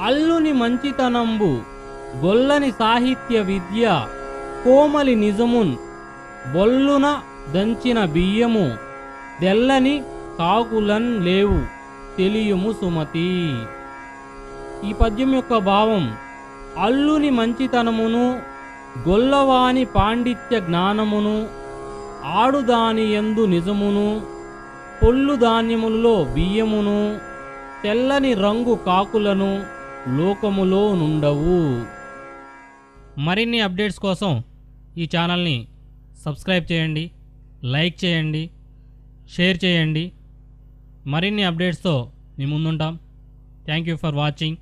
అల్లుని మంచితనంబు గొల్లని సాహిత్య విద్య కోమలి నిజమున్ బొల్లున దంచిన బియ్యము తెల్లని కాకులన్ లేవు తెలియుము సుమతి. ఈ పద్యం యొక్క భావం అల్లుని మంచితనమును గొల్లవాని పాండిత్య జ్ఞానమును ఆడుదాని యందు నిజమును పొల్లు ధాన్యములలో బియ్యమును తెల్లని రంగు కాకులను లోకములో నుండవు. మరిన్ని అప్డేట్స్ కోసం ఈ ఛానల్ని సబ్స్క్రైబ్ చేయండి లైక్ చేయండి షేర్ చేయండి. మరిన్ని అప్డేట్స్తో మీ ముందుంటాం. Thank you for watching.